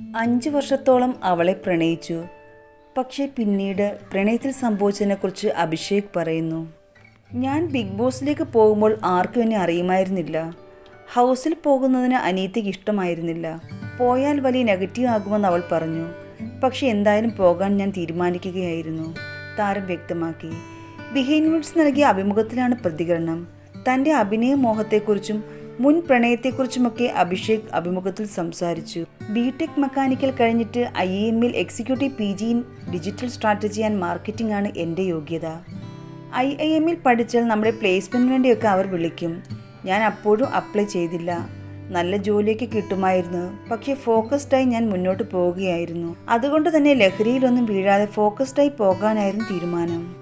അഞ്ച് വർഷത്തോളം അവളെ പ്രണയിച്ചു. പക്ഷേ പിന്നീട് പ്രണയത്തിൽ സംഭവിച്ചതിനെക്കുറിച്ച് അഭിഷേക് പറയുന്നു. ഞാൻ ബിഗ് ബോസിലേക്ക് പോകുമ്പോൾ ആർക്കും എന്നെ അറിയുമായിരുന്നില്ല. ഹൗസിൽ പോകുന്നതിന് അനിയത്തിക്ക് ഇഷ്ടമായിരുന്നില്ല. പോയാൽ വലിയ നെഗറ്റീവ് ആകുമെന്ന് അവൾ പറഞ്ഞു. പക്ഷെ എന്തായാലും പോകാൻ ഞാൻ തീരുമാനിക്കുകയായിരുന്നു താരം വ്യക്തമാക്കി. ബിഹൈൻഡ് നൽകിയ അഭിമുഖത്തിലാണ് പ്രതികരണം. തന്റെ അഭിനയ മോഹത്തെക്കുറിച്ചും മുൻ പ്രണയത്തെക്കുറിച്ചുമൊക്കെ അഭിഷേക് അഭിമുഖത്തിൽ സംസാരിച്ചു. ബിടെക് മെക്കാനിക്കൽ കഴിഞ്ഞിട്ട് ഐ എമ്മിൽ executive P G in digital strategy and marketing ആണ് എന്റെ യോഗ്യത. ഐ ഐ എമ്മിൽ പഠിച്ചാൽ നമ്മുടെ പ്ലേസ്മെന്റിന് വേണ്ടിയൊക്കെ അവർ വിളിക്കും. ഞാൻ അപ്പോഴും അപ്ലൈ ചെയ്തില്ല. നല്ല ജോലിയൊക്കെ കിട്ടുമായിരുന്നു. പക്ഷെ ഫോക്കസ്ഡായി ഞാൻ മുന്നോട്ട് പോവുകയായിരുന്നു. അതുകൊണ്ട് തന്നെ ലഹരിയിലൊന്നും വീഴാതെ ഫോക്കസ്ഡായി പോകാനായിരുന്നു തീരുമാനം.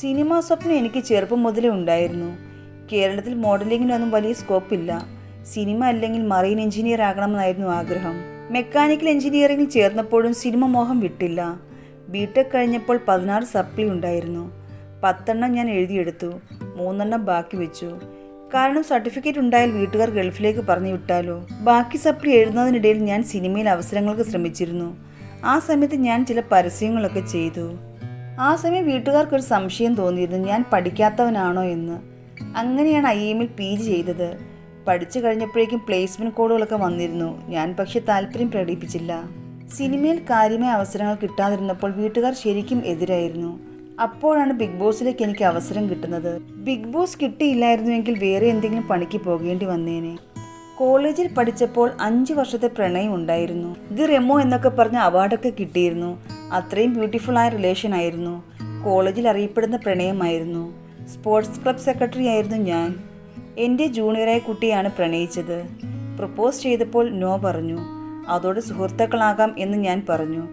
സിനിമാ സ്വപ്നം എനിക്ക് ചെറുപ്പം മുതലേ ഉണ്ടായിരുന്നു. കേരളത്തിൽ മോഡലിങ്ങിനൊന്നും വലിയ സ്കോപ്പില്ല. സിനിമ അല്ലെങ്കിൽ മറൈൻ എഞ്ചിനീയർ ആകണമെന്നായിരുന്നു ആഗ്രഹം. മെക്കാനിക്കൽ എഞ്ചിനീയറിംഗിൽ ചേർന്നപ്പോഴും സിനിമ മോഹം വിട്ടില്ല. ബിടെക് കഴിഞ്ഞപ്പോൾ പതിനാറ് സപ്ലി ഉണ്ടായിരുന്നു. പത്തെണ്ണം ഞാൻ എഴുതിയെടുത്തു. മൂന്നെണ്ണം ബാക്കി വെച്ചു. കാരണം സർട്ടിഫിക്കറ്റ് ഉണ്ടായാൽ വീട്ടുകാർ ഗൾഫിലേക്ക് പറഞ്ഞു വിട്ടാലോ? ബാക്കി സപ്ലി എഴുതുന്നതിനിടയിൽ ഞാൻ സിനിമയിൽ അവസരങ്ങൾക്ക് ശ്രമിച്ചിരുന്നു. ആ സമയത്ത് ഞാൻ ചില പരസ്യങ്ങളൊക്കെ ചെയ്തു. ആ സമയം വീട്ടുകാർക്കൊരു സംശയം തോന്നിയിരുന്നു. ഞാൻ പഠിക്കാത്തവനാണോ എന്ന്. അങ്ങനെയാണ് ഐ എമ്മിൽ പി ജി ചെയ്തത്. പഠിച്ചു കഴിഞ്ഞപ്പോഴേക്കും പ്ലേസ്മെന്റ് കോഡുകളൊക്കെ വന്നിരുന്നു. ഞാൻ പക്ഷെ താല്പര്യം പ്രകടിപ്പിച്ചില്ല. സിനിമയിൽ കാര്യമായ അവസരങ്ങൾ കിട്ടാതിരുന്നപ്പോൾ വീട്ടുകാർ ശരിക്കും എതിരായിരുന്നു. അപ്പോഴാണ് ബിഗ് ബോസിലേക്ക് എനിക്ക് അവസരം കിട്ടുന്നത്. ബിഗ് ബോസ് കിട്ടിയില്ലായിരുന്നുവെങ്കിൽ വേറെ എന്തെങ്കിലും പണിക്ക് പോകേണ്ടി വന്നേനെ. കോളേജിൽ പഠിച്ചപ്പോൾ അഞ്ച് വർഷത്തെ പ്രണയം ഉണ്ടായിരുന്നു. ഇത് റെമോ എന്നൊക്കെ പറഞ്ഞ അവാർഡൊക്കെ കിട്ടിയിരുന്നു. അത്രയും ബ്യൂട്ടിഫുൾ ആയ റിലേഷൻ ആയിരുന്നു. കോളേജിൽ അറിയപ്പെടുന്ന പ്രണയമായിരുന്നു. സ്പോർട്സ് ക്ലബ് സെക്രട്ടറി ആയിരുന്നു ഞാൻ. എന്റെ ജൂനിയറായ കുട്ടിയാണ് പ്രണയിച്ചത്. പ്രപ്പോസ് ചെയ്തപ്പോൾ നോ പറഞ്ഞു. അതോടെ സുഹൃത്തുക്കളാകാം എന്ന് ഞാൻ പറഞ്ഞു.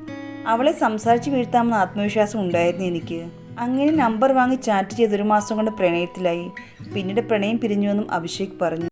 അവളെ സംസാരിച്ച് വീഴ്ത്താമെന്ന ആത്മവിശ്വാസം ഉണ്ടായിരുന്നു എനിക്ക്. അങ്ങനെ നമ്പർ വാങ്ങി ചാറ്റ് ചെയ്ത് ഒരു മാസം കൊണ്ട് പ്രണയത്തിലായി. പിന്നീട് പ്രണയം പിരിഞ്ഞുവെന്നും അഭിഷേക് പറഞ്ഞു.